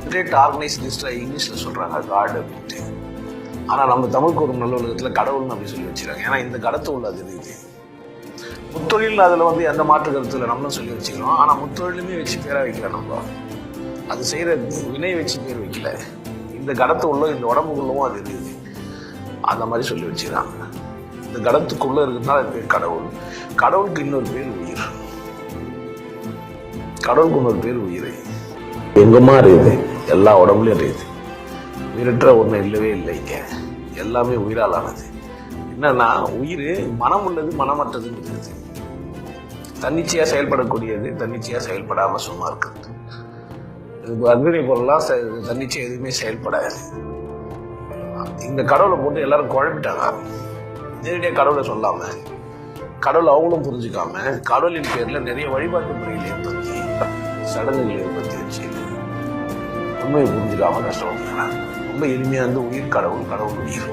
State organised இங்கிலீஷ்ல சொல்றாங்க God அப்படின்ட்டு. ஆனா நம்ம தமிழுக்கு ஒரு நல்ல உலகத்துல கடவுள்னு அப்படி சொல்லி வச்சிருக்காங்க. ஏன்னா இந்த கடத்து உள்ள அது இருக்குது முத்தொழில் அதில் வந்து எந்த மாற்று கருத்தில் நம்மளும் சொல்லி வச்சுக்கிறோம். ஆனால் முத்தொழிலுமே வச்சு பேராக வைக்கல நம்ம. அது செய்கிற வினை வச்சு பேர் வைக்கல. இந்த கடத்து உள்ள இந்த உடம்புக்குள்ளவும் அது இருக்குது அந்த மாதிரி சொல்லி வச்சுக்கிறாங்க. இந்த கடத்துக்குள்ளே இருக்கிறதுனால அது பேர் கடவுள். கடவுளுக்கு இன்னொரு பேர் உயிர். கடவுளுக்கு இன்னொரு பேர் உயிரை. எங்கம்மா இருக்குது? எல்லா உடம்புலையும் இருக்குது. உயிரற்ற ஒன்றும் இல்லவே இல்லைங்க எல்லாமே உயிரால் ஆனது என்னன்னா உயிர் மனம் உள்ளது மனமற்றதுன்னு இருக்குது. செயல்படக்கூடியது தன்னிச்சையாக செயல்படாமல் சும்மா இருக்கிறது. இது அக்னி பொருள்லாம் தன்னிச்சை எதுவுமே செயல்படாது. இந்த கடவுளை போட்டு எல்லாரும் குழம்பிட்டாங்க. நேரடியாக கடவுளை சொல்லாமல் கடவுள் அவங்களும் புரிஞ்சுக்காம கடவுளின் பேரில் நிறைய வழிபாட்டு முறைகளை ஏற்படுத்தி சடங்குகள் ஏற்படுத்தி வச்சு உண்மையை புரிஞ்சுக்காம கஷ்டப்படுறாங்க ரொம்ப எளிமையாக இருந்து உயிர் கடவுள் கடவுள் உயிர்